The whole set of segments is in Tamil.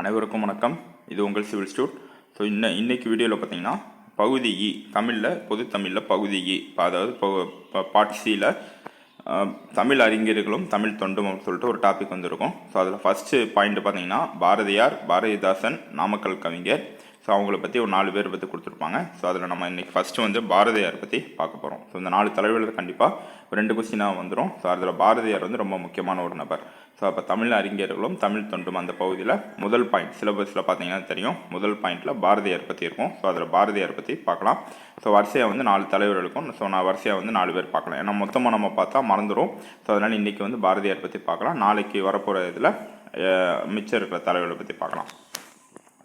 அனைவருக்கும் வணக்கம். இது உங்கள் சிவில் ஸ்டூட். ஸோ இன்ன இன்னைக்கு வீடியோவில் பார்த்தீங்கன்னா பகுதி இ தமிழில் பொது தமிழில் பகுதி இ அதாவது பார்ட் சியில் தமிழ் அறிஞர்களும் தமிழ் தொண்டும் அப்படின்னு சொல்லிட்டு ஒரு டாபிக் வந்திருக்கும். ஸோ அதில் ஃபஸ்ட்டு பாயிண்ட் பார்த்தீங்கன்னா பாரதியார் பாரதிதாசன் நாமக்கல் கவிஞர். ஸோ அவங்கள பற்றி ஒரு நாலு பேர் பற்றி கொடுத்துருப்பாங்க. ஸோ அதில் நம்ம இன்றைக்கி ஃபஸ்ட்டு வந்து பாரதியார் பற்றி பார்க்க போகிறோம் ஸோ இந்த நாலு தலைவர்கள் கண்டிப்பாக ரெண்டு கொஸ்டினாக வந்துடும் ஸோ அதில் பாரதியார் வந்து ரொம்ப முக்கியமான ஒரு நபர். ஸோ அப்போ தமிழ் அறிஞர்களும் தமிழ் தொண்டும் அந்த பகுதியில் முதல் பாயிண்ட் சிலபஸில் பார்த்தீங்கன்னா தெரியும். முதல் பாயிண்டில் பாரதியார் பற்றி இருக்கும். ஸோ அதில் பாரதியார் பற்றி பார்க்கலாம். ஸோ வரிசையாக வந்து நாலு தலைவர்களுக்கும் ஸோ நான் வரிசையாக வந்து நாலு பேர் பார்க்கலாம். ஏன்னா மொத்தமாக நம்ம பார்த்தா மறந்துடும் ஸோ அதனால் இன்றைக்கி வந்து பாரதியார் பற்றி பார்க்கலாம். நாளைக்கு வரப்போகிற இதில் மிச்சம் இருக்கிற தலைவர்களை பற்றி பார்க்கலாம்.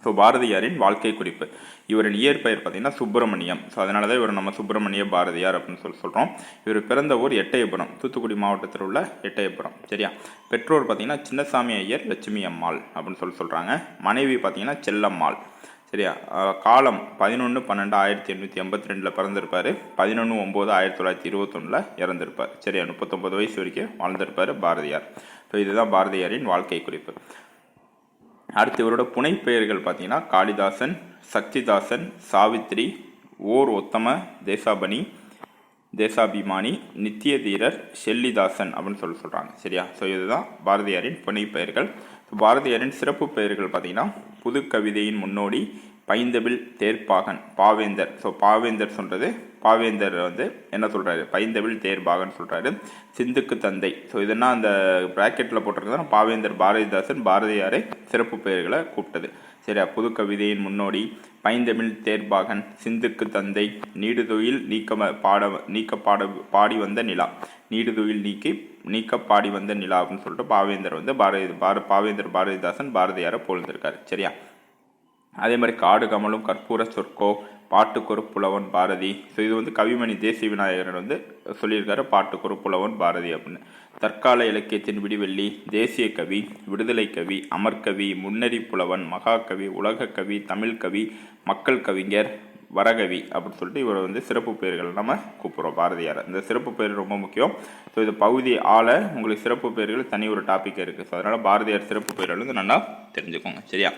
ஸோ பாரதியாரின் வாழ்க்கை குறிப்பு. இவரின் இயற்பெயர் பார்த்தீங்கன்னா சுப்பிரமணியம். ஸோ அதனால தான் இவர் நம்ம சுப்பிரமணிய பாரதியார் அப்படின்னு சொல்லி சொல்கிறோம் இவர் பிறந்த ஊர் எட்டயபுரம். தூத்துக்குடி மாவட்டத்தில் உள்ள எட்டயபுரம். சரியா? பெற்றோர் பார்த்தீங்கன்னா சின்னசாமி ஐயர் லட்சுமி அம்மாள் அப்படின்னு சொல்லி சொல்கிறாங்க மனைவி பார்த்தீங்கன்னா செல்லம்மாள். சரியா? காலம் பதினொன்று பன்னெண்டு ஆயிரத்தி எண்ணூற்றி எண்பத்தி ரெண்டில் பிறந்திருப்பார். பதினொன்று ஒம்பது ஆயிரத்தி தொள்ளாயிரத்தி இருபத்தொன்னில் இறந்திருப்பார். சரியா? முப்பத்தொம்பது வயசு வரைக்கும் வாழ்ந்திருப்பார் பாரதியார். ஸோ இதுதான் பாரதியாரின் வாழ்க்கை குறிப்பு. அடுத்து இவரோட புனைப்பெயர்கள் பார்த்தீங்கன்னா காளிதாசன் சக்திதாசன் சாவித்ரி ஓர் ஒத்தம தேசாபணி தேசாபிமானி நித்திய தீரர் ஷெல்லிதாசன் அப்படின்னு சொல்லி சொல்கிறாங்க சரியா? ஸோ இதுதான் பாரதியாரின் புனைப்பெயர்கள். பெயர்கள் பாரதியாரின் சிறப்பு பெயர்கள் பார்த்தீங்கன்னா புது கவிதையின் முன்னோடி பைந்தபில் தேர்ப்பாகன் பாவேந்தர். ஸோ பாவேந்தர் சொல்கிறது பாவேந்தர் வந்து என்ன சொல்கிறாரு பைந்தபில் தேர்பாகன் சொல்கிறாரு சிந்துக்கு தந்தை. ஸோ இதெல்லாம் அந்த ப்ராக்கெட்டில் போட்டிருக்கிறதா பாவேந்தர் பாரதிதாசன் பாரதியாரை சிறப்பு பெயர்களை கூப்பிட்டது. சரியா? புது கவிதையின் முன்னோடி பைந்தமிழ் தேர்பாகன் சிந்துக்கு தந்தை நீடுதுயில் நீக்க பாட நீக்க பாட பாடி வந்த நிலா. நீடுதுயில் நீக்கி நீக்க பாடி வந்த நிலா அப்படின்னு சொல்லிட்டு பாவேந்தர் வந்து பாரதி பார பாவேந்தர் பாரதிதாசன் பாரதியாரை புகழ்ந்திருக்காரு. சரியா? அதே மாதிரி காடு கமலும் கற்பூர சொற்கோ பாட்டுக்கொரு புலவன் பாரதி. ஸோ இது வந்து கவிமணி தேசிய விநாயகர் வந்து சொல்லியிருக்காரு பாட்டுக்கொரு புலவன் பாரதி அப்படின்னு. தற்கால இலக்கியத்தின் விடிவெள்ளி தேசிய கவி விடுதலை கவி அமர்கவி முன்னறி புலவன் மகாகவி உலகக்கவி தமிழ் கவி மக்கள் கவிஞர் வரகவி அப்படின்னு சொல்லிட்டு இவரை வந்து சிறப்பு பெயர்கள் நம்ம கூப்பிட்றோம் பாரதியார். இந்த சிறப்பு பெயர் ரொம்ப முக்கியம். ஸோ இது பகுதி ஆள உங்களுக்கு சிறப்பு பெயர்கள் தனி ஒரு டாப்பிக்காக இருக்குது ஸோ அதனால் பாரதியார் சிறப்பு பெயர்கள் வந்து நல்லா தெரிஞ்சுக்கோங்க சரியா?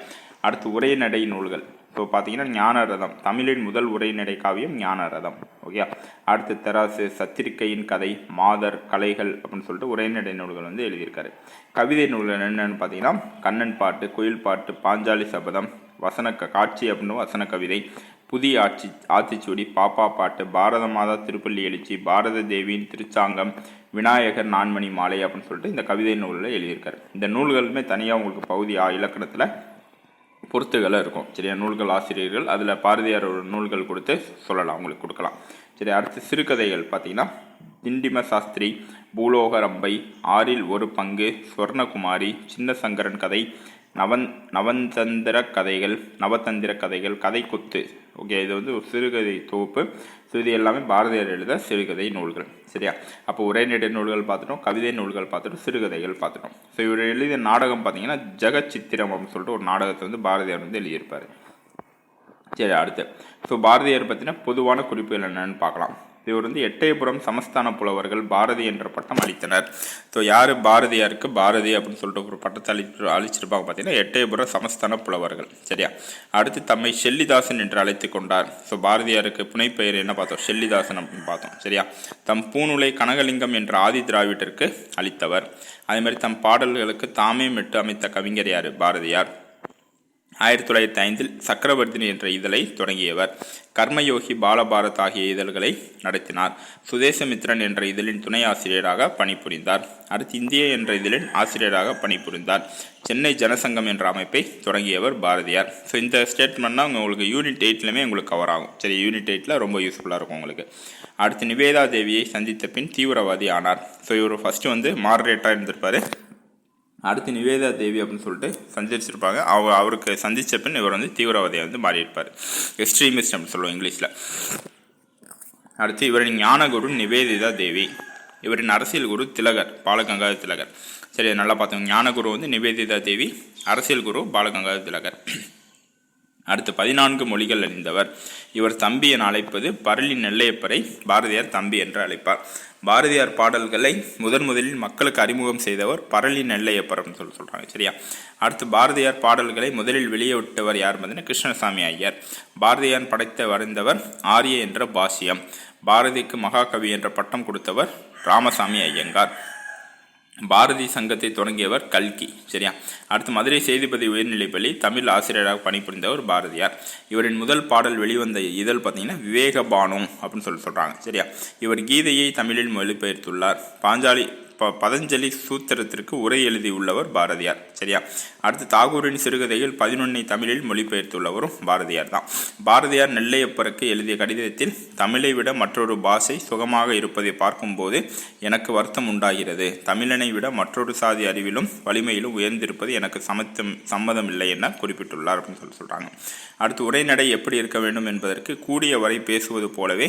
அடுத்து உரைநடை நூல்கள். ஸோ பார்த்தீங்கன்னா ஞானரதம். தமிழின் முதல் உரைநடை காவியம் ஞானரதம். ஓகே? அடுத்து தெராசு சத்திரிக்கையின் கதை மாதர் கலைகள் அப்படின்னு சொல்லிட்டு உரைநடை நூல்கள் வந்து எழுதியிருக்காரு. கவிதை நூல்கள் என்னென்னு பார்த்தீங்கன்னா கண்ணன் பாட்டு குயில் பாட்டு பாஞ்சாலி சபதம் வசன க- காட்சி அப்படின்னு வசன கவிதை புதிய ஆட்சி ஆத்திச்சூடி பாப்பா பாட்டு பாரத மாதா திருப்பள்ளி எழுச்சி பாரத தேவியின் திருச்சாங்கம் விநாயகர் நான்மணி மாலை அப்படின்னு சொல்லிட்டு இந்த கவிதை நூலில் எழுதியிருக்காரு. இந்த நூல்களுமே தனியாக உங்களுக்கு பகுதி இலக்கணத்தில் பொறுத்துகளை இருக்கும். சரியா? நூல்கள் ஆசிரியர்கள் அதில் பாரதியாரோட நூல்கள் கொடுத்து சொல்லலாம் உங்களுக்கு கொடுக்கலாம். சரி அடுத்து சிறுகதைகள் பார்த்தீங்கன்னா திண்டிம சாஸ்திரி பூலோக ரம்பை ஆறில் ஒரு பங்கு சுவர்ணகுமாரி சின்ன சங்கரன் கதை நவன் நவந்தந்திர கதைகள் நவதந்திர கதைகள் கதைக்குத்து. ஓகே இது வந்து ஒரு சிறுகதை தொகுப்பு. ஸோ இது எல்லாமே பாரதியார் எழுத சிறுகதை நூல்கள். சரியா? அப்போ உரைநடை நூல்கள் பார்த்துட்டோம் கவிதை நூல்கள் பார்த்துட்டோம் சிறுகதைகள் பார்த்துட்டோம். ஸோ இவர் எழுதிய நாடகம் பார்த்தீங்கன்னா ஜெகச்சித்திரம் அப்படின்னு சொல்லிட்டு ஒரு நாடகத்தை வந்து பாரதியார் வந்து எழுதியிருப்பார். சரி அடுத்து. ஸோ பாரதியார் பற்றின பொதுவான குறிப்புகள் என்னென்னு பார்க்கலாம். இவர் வந்து எட்டயபுரம் சமஸ்தான புலவர்கள் பாரதி என்ற பட்டம் அளித்தனர். ஸோ யார் பாரதியாருக்கு பாரதி அப்படின்னு சொல்லிட்டு ஒரு பட்டத்தை அளி அழிச்சிருப்பாங்க பார்த்தீங்கன்னா எட்டயபுரம் சமஸ்தான புலவர்கள். சரியா? அடுத்து தம்மை ஷெல்லிதாசன் என்று அழைத்து கொண்டார். ஸோ பாரதியாருக்கு புனைப்பெயர் என்ன பார்த்தோம்? ஷெல்லிதாசன் அப்படின்னு பார்த்தோம். சரியா? தம் பூநூலை கனகலிங்கம் என்ற ஆதி திராவிடருக்கு அளித்தவர். அதே மாதிரி தம் பாடல்களுக்கு தாமே மெட்டு அமைத்த கவிஞர் யார்? பாரதியார். ஆயிரத்தி தொள்ளாயிரத்தி ஐந்தில் சக்கரவர்த்தினி என்ற இதழை தொடங்கியவர். கர்மயோகி பாலபாரத் ஆகிய இதழ்களை நடத்தினார். சுதேசமித்ரன் என்ற இதழின் துணை ஆசிரியராக பணிபுரிந்தார். அடுத்து இந்திய என்ற இதழின் ஆசிரியராக பணிபுரிந்தார். சென்னை ஜனசங்கம் என்ற அமைப்பை தொடங்கியவர் பாரதியார். ஸோ இந்த ஸ்டேட்மெண்ட்னா உங்களுக்கு யூனிட் எயிட்லையுமே உங்களுக்கு கவர் ஆகும். சரி யூனிட் எயிட்டில் ரொம்ப யூஸ்ஃபுல்லாக இருக்கும் உங்களுக்கு. அடுத்து நிவேதா தேவியை சந்தித்த பின் தீவிரவாதி ஆனார். ஸோ இவர் ஃபஸ்ட்டு வந்து மாடரேட்டாக இருந்திருப்பார். அடுத்து நிவேதா தேவி அப்படின்னு சொல்லிட்டு சந்திச்சிருப்பாங்க அவ அவருக்கு சந்திச்ச பின் இவர் வந்து தீவிரவாதியாக வந்து மாறியிருப்பார். எக்ஸ்ட்ரீமிஸ்ட் அப்படின்னு சொல்லுவோம் இங்கிலீஷில். அடுத்து இவரின் ஞானகுரு நிவேதிதா தேவி. இவரின் அரசியல் குரு திலகர் பாலகங்காதர் திலகர். சரி நல்லா பார்த்தோம். ஞானகுரு வந்து நிவேதிதா தேவி அரசியல் குரு பாலகங்காதர் திலகர். அடுத்து பதினான்கு மொழிகள் அறிந்தவர். இவர் தம்பி என அழைப்பது பரளி நெல்லையப்பரை பாரதியார் தம்பி என்று அழைப்பார். பாரதியார் பாடல்களை முதன் முதலில் மக்களுக்கு அறிமுகம் செய்தவர் பரளி நெல்லையப்பரம் சொல்லி சொல்கிறாங்க சரியா? அடுத்து பாரதியார் பாடல்களை முதலில் வெளியே விட்டவர் யார் பார்த்தீங்கன்னா கிருஷ்ணசாமி ஐயர். பாரதியார் படைத்த வரைந்தவர் ஆரிய என்ற பாஷ்யம். பாரதிக்கு மகாகவி என்ற பட்டம் கொடுத்தவர் ராமசாமி ஐயங்கார். பாரதி சங்கத்தை தொடங்கியவர் கல்கி சரியா? அடுத்து மதுரை செய்திப்பதி உயர்நிலைப்பள்ளி தமிழ் ஆசிரியராக பணிபுரிந்தவர் பாரதியார். இவரின் முதல் பாடல் வெளிவந்த இதழ் பார்த்தீங்கன்னா விவேகபானம் அப்படின்னு சொல்லி சொல்கிறாங்க சரியா? இவர் கீதையை தமிழில் மொழிபெயர்த்துள்ளார் பாஞ்சாலி ப பதஞ்சலி சூத்திரத்திற்கு உரை எழுதியுள்ளவர் பாரதியார். சரியா? அடுத்து தாகூரின் சிறுகதைகள் பதினொன்னை தமிழில் மொழிபெயர்த்துள்ளவரும் பாரதியார் தான். பாரதியார் நெல்லையப்பருக்கு எழுதிய கடிதத்தில் தமிழை விட மற்றொரு பாஷை சுகமாக இருப்பதை பார்க்கும்போது எனக்கு வருத்தம் உண்டாகிறது. தமிழனை விட மற்றொரு சாதி அறிவிலும் வலிமையிலும் உயர்ந்திருப்பது எனக்கு சமத்தம் சம்மதம் இல்லை என குறிப்பிட்டுள்ளார் அப்படின்னு சொல்லி சொல்கிறாங்க அடுத்து உரைநடை எப்படி இருக்க வேண்டும் என்பதற்கு கூடிய வரை பேசுவது போலவே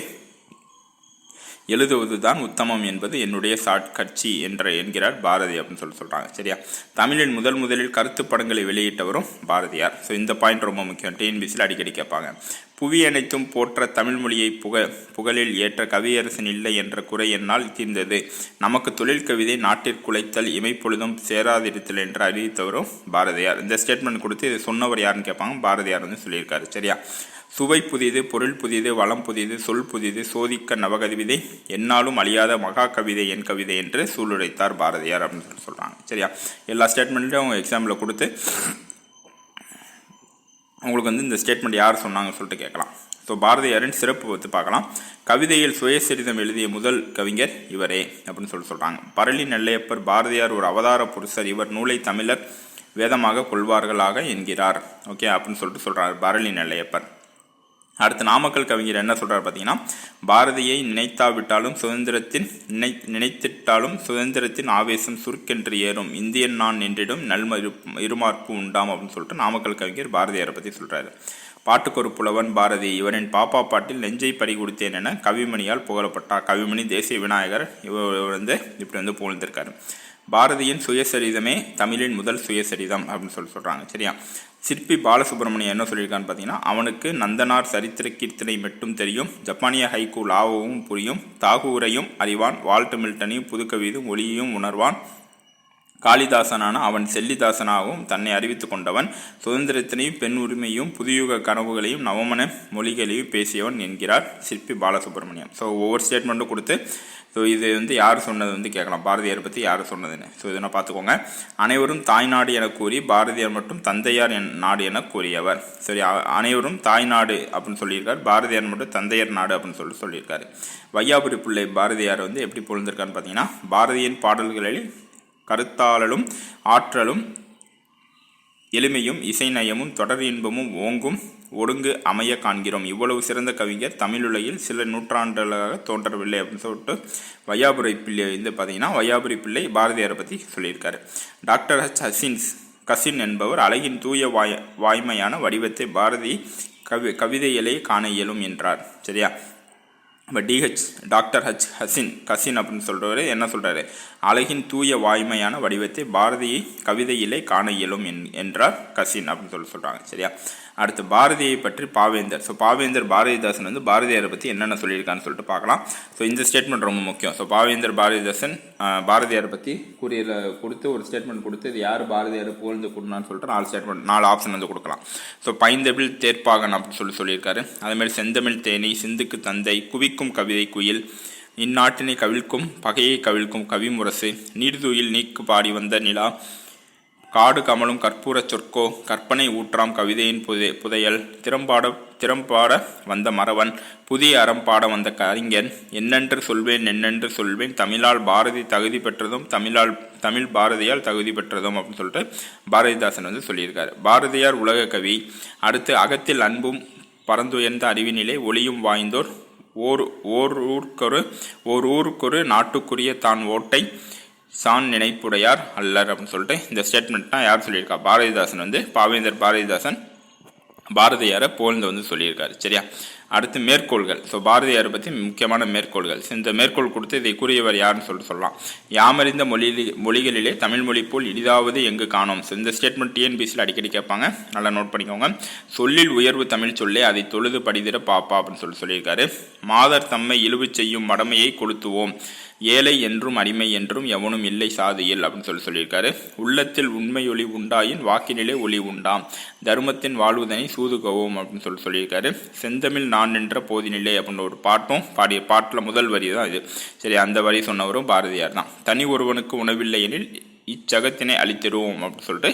எழுதுவதுதான் உத்தமம் என்பது என்னுடைய சாட் கட்சி என்ற என்கிறார் பாரதி அப்படின்னு சொல்லி சொல்கிறாங்க சரியா? தமிழின் முதல் முதலில் கருத்து படங்களை வெளியிட்டவரும் பாரதியார். ஸோ இந்த பாயிண்ட் ரொம்ப முக்கியம். டிஎன்பிசியில் அடிக்கடி கேட்பாங்க. புவி அனைத்தும் போற்ற தமிழ் மொழியை புக புகழில் ஏற்ற கவியரசன் இல்லை என்ற குறை என்னால் தீர்ந்தது. நமக்கு தொழில் கவிதை நாட்டிற்குலைத்தல் இமைப்பொழுதும் சேராதிருத்தல் என்று அறிவித்தவரும் பாரதியார். இந்த ஸ்டேட்மெண்ட் கொடுத்து இதை சொன்னவர் யாருன்னு கேட்பாங்க. பாரதியார் வந்து சொல்லியிருக்காரு. சரியா? சுவை புதிது பொருள் புதிது வளம் புதிது சொல் புதிது சோதிக்க நவகவிதை என்னாலும் அழியாத மகா கவிதை என் கவிதை என்று சூளுரைத்தார் பாரதியார் அப்படின்னு சொல்லி சொல்கிறாங்க சரியா? எல்லா ஸ்டேட்மெண்ட்லையும் அவங்க எக்ஸாம்பிள் கொடுத்து உங்களுக்கு வந்து இந்த ஸ்டேட்மெண்ட் யார் சொன்னாங்கன்னு சொல்லிட்டு கேட்கலாம். ஸோ பாரதியாரின் சிறப்பு பற்றி பார்க்கலாம். கவிதையில் சுயசரிதம் எழுதிய முதல் கவிஞர் இவரே அப்படின்னு சொல்லி சொல்கிறாங்க பரளி நெல்லையப்பர் பாரதியார் ஒரு அவதார புருஷர். இவர் நூலை தமிழர் வேதமாக கொள்வார்களாக என்கிறார். ஓகே அப்படின்னு சொல்லிட்டு சொல்கிறார் பரளி நெல்லையப்பர் அடுத்து நாமக்கல் கவிஞர் என்ன சொல்றார் பார்த்தீங்கன்னா பாரதியை நினைத்தாவிட்டாலும் சுதந்திரத்தின் நினை நினைத்திட்டாலும் சுதந்திரத்தின் ஆவேசம் சுருக்கென்று ஏறும். இந்தியன் நான் என்றிடும் நல்ம இருமார்ப்பு உண்டாம் அப்படின்னு சொல்லிட்டு நாமக்கல் கவிஞர் பாரதியாரை பற்றி சொல்கிறாரு பாட்டுக்கொரு புலவன் பாரதி இவரின் பாப்பா பாட்டில் நெஞ்சை பறி கொடுத்தேன் என கவிமணியால் புகழப்பட்டார். கவிமணி தேசிய விநாயகர் இவர் வந்து இப்படி வந்து புகழ்ந்திருக்காரு. பாரதியின் சுயசரிதமே தமிழின் முதல் சுயசரிதம் அப்படின்னு சொல்லி சொல்கிறாங்க சரியா? சிற்பி பாலசுப்ரமணியம் என்ன சொல்லியிருக்கான்னு பார்த்தீங்கன்னா அவனுக்கு நந்தனார் சரித்திர கீர்த்தனை மட்டும் தெரியும் ஜப்பானிய ஹைக்கூ லாவோவும் புரியும் தாகூரையும் அறிவான் வால்ட் மில்டனையும் புதுக்கவிதும் ஒளியையும் உணர்வான் காளிதாசனான அவன் செல்லிதாசனாகவும் தன்னை அறிவித்து கொண்டவன். சுதந்திரத்தினையும் பெண் உரிமையும் புதியுக கனவுகளையும் நவமன மொழிகளையும் பேசியவன் என்கிறார் சிற்பி பாலசுப்ரமணியம். ஸோ ஒவ்வொரு ஸ்டேட்மெண்ட்டும் கொடுத்து ஸோ இது வந்து யார் சொன்னது வந்து கேட்கலாம். பாரதியார் பற்றி யார் சொன்னதுன்னு. ஸோ இதனை பார்த்துக்கோங்க. அனைவரும் தாய்நாடு என கூறி பாரதியார் மட்டும் தந்தையார் என் நாடு என கூறியவர். சரி அனைவரும் தாய்நாடு அப்படின்னு சொல்லியிருக்கார். பாரதியார் மட்டும் தந்தையர் நாடு அப்படின்னு சொல்லி சொல்லியிருக்காரு. வையாபுரி பிள்ளை பாரதியார் வந்து எப்படி பொழுந்திருக்கான்னு பார்த்தீங்கன்னா பாரதியின் பாடல்களில் கருத்தாளலும் ஆற்றலும் எளிமையும் இசை நயமும் தொடர் இன்பமும் ஓங்கும் ஒடுங்கு அமைய காண்கிறோம். இவ்வளவு சிறந்த கவிஞர் தமிழுலகில் சில நூற்றாண்டுகளாக தோன்றவில்லை அப்படின்னு சொல்லிட்டு வையாபுரி பிள்ளை வந்து பார்த்தீங்கன்னா வையாபுரி பிள்ளை பாரதியாரை பற்றி சொல்லியிருக்காரு. டாக்டர் ஹச் ஹசின்ஸ் கசின் என்பவர் அழகின் தூய வாய் வாய்மையான வடிவத்தை பாரதி கவி கவிதையிலே காண இயலும் என்றார். சரியா? இப்போ டிஹெச் டாக்டர் ஹச் ஹசின் கசின் அப்படின்னு சொல்கிறவர் என்ன சொல்கிறாரு அழகின் தூய வாய்மையான வடிவத்தை பாரதியை கவிதையிலே காண இயலும் என் என்றார் கசின் அப்படின்னு சொல்லி சொல்கிறாங்க சரியா? அடுத்து பாரதியை பற்றி பாவேந்தர். ஸோ பாவேந்தர் பாரதிதாசன் வந்து பாரதியாரை பற்றி என்னென்ன சொல்லியிருக்கான்னு சொல்லிட்டு பார்க்கலாம். ஸோ இந்த ஸ்டேட்மெண்ட் ரொம்ப முக்கியம். ஸோ பாவேந்தர் பாரதிதாசன் பாரதியாரை பற்றி கூறிய கொடுத்து ஒரு ஸ்டேட்மெண்ட் கொடுத்து இது யார் பாரதியார் புகழ்ந்து கொடுனான்னு சொல்லிட்டு நாலு ஸ்டேட்மெண்ட் நாலு ஆப்ஷன் வந்து கொடுக்கலாம். ஸோ பைந்தமிழ் தேர்ப்பாகன் அப்படின்னு சொல்லி சொல்லியிருக்காரு. அதேமாதிரி செந்தமிழ் தேனி சிந்துக்கு தந்தை குவிக்கும் கவிதை குயில் இந்நாட்டினை கவிழ்க்கும் பகையை கவிழ்க்கும் கவிமுரசு நீர்தூயில் நீக்கு பாடி வந்த நிலா காடு கமலும் கற்பூர சொற்கோ கற்பனை ஊற்றாம் கவிதையின் புதை புதையல். திறம்பாட திறம்பாட வந்த மறவன் புதிய அறம் பாட வந்த கவிஞன். என்னென்று சொல்வேன் என்னென்று சொல்வேன். தமிழால் பாரதி தகுதி பெற்றதும் தமிழால் தமிழ் பாரதியால் தகுதி பெற்றதும் அப்படின்னு சொல்லிட்டு பாரதிதாசன் வந்து சொல்லியிருக்காரு. பாரதியார் உலக கவி. அடுத்து அகத்தில் அன்பும் பரந்துயர்ந்த அறிவினிலே ஒளியும் வாய்ந்தோர். ஓர் ஓர் ஊர்க்கொரு ஓர் ஊருக்கொரு நாட்டுக்குரிய தான் ஓட்டை. சான் நினைப்புடையார் அல்லர் அப்படின்னு சொல்லிட்டு இந்த ஸ்டேட்மெண்ட்னா யார் சொல்லியிருக்கா? பாரதிதாசன் வந்து பாவேந்தர் பாரதிதாசன் பாரதியாரை போல்ந்து வந்து சொல்லியிருக்காரு சரியா? அடுத்து மேற்கோள்கள். ஸோ பாரதியார் பற்றி முக்கியமான மேற்கோள்கள். இந்த மேற்கோள் கொடுத்து இதை கூறியவர் யாருன்னு சொல்லிட்டு சொல்லலாம். யாமறிந்த மொழியில் மொழிகளிலே தமிழ் மொழி போல் இனிதாவது எங்கு காணோம்? ஸோ இந்த ஸ்டேட்மெண்ட் டிஎன்பிசியில் அடிக்கடி கேட்பாங்க. நல்லா நோட் பண்ணிக்கோங்க. சொல்லில் உயர்வு தமிழ் சொல்லே அதை தொழுது படிதிட பாப்பா அப்படின்னு சொல்லி சொல்லியிருக்காரு. மாதர் தம்மை இழிவு செய்யும் மடமையை கொளுத்துவோம். ஏழை என்றும் அடிமை என்றும் எவனும் இல்லை சாதியில் அப்படின்னு சொல்லி சொல்லியிருக்காரு. உள்ளத்தில் உண்மை ஒளி உண்டாயின் வாக்கினிலே ஒளி உண்டாம். தர்மத்தின் வாழ்வுதனை சூதுகவும் அப்படின்னு சொல்லி சொல்லியிருக்காரு. செந்தமிழ் நான் நின்ற போதினில்லை அப்படின்ற ஒரு பாட்டும் பாடிய பாட்டில் முதல் வரி தான் இது. சரி அந்த வரி சொன்னவரும் பாரதியார் தான். தனி ஒருவனுக்கு உணவில்லை எனில் இச்சகத்தினை அழித்திடுவோம் அப்படின்னு சொல்லிட்டு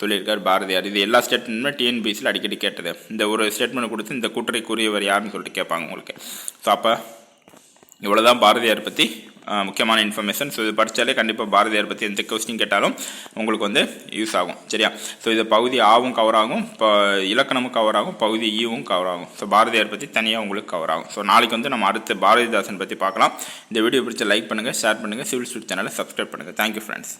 சொல்லியிருக்கார் பாரதியார். இது எல்லா ஸ்டேட்மெண்ட்டுமே டிஎன்பிசியில் அடிக்கடி கேட்டது. இந்த ஒரு ஸ்டேட்மெண்ட் கொடுத்து இந்த கூட்டரை கூறியவர் யாருன்னு சொல்லிட்டு கேட்பாங்க உங்களுக்கு. ஸோ அப்போ இவ்வளோதான் பாரதியார் பற்றி முக்கியமான இன்ஃபர்மேஷன் ஸோ இது படித்தாலே கண்டிப்பாக பாரதியார் பற்றி எந்த கொஸ்டின் கேட்டாலும் உங்களுக்கு வந்து யூஸ் ஆகும். சரியா? ஸோ இது பகுதி ஆவும் கவர் ஆகும். இப்போ இலக்கணமும் கவர் ஆகும். பகுதி e ஈவும் கவர் ஆகும். ஸோ பாரதியார் பற்றி தனியாக உங்களுக்கு கவர் ஆகும். ஸோ நாளைக்கு வந்து நம்ம அடுத்து பாரதிதாசன் பற்றி பார்க்கலாம். இந்த வீடியோ பிடிச்ச லைக் பண்ணுங்கள் ஷேர் பண்ணுங்கள் சிவில் ஸ்டூட் சேனலை சப்ஸ்கிரைப் பண்ணுங்கள் தேங்க்யூ ஃப்ரெண்ட்ஸ்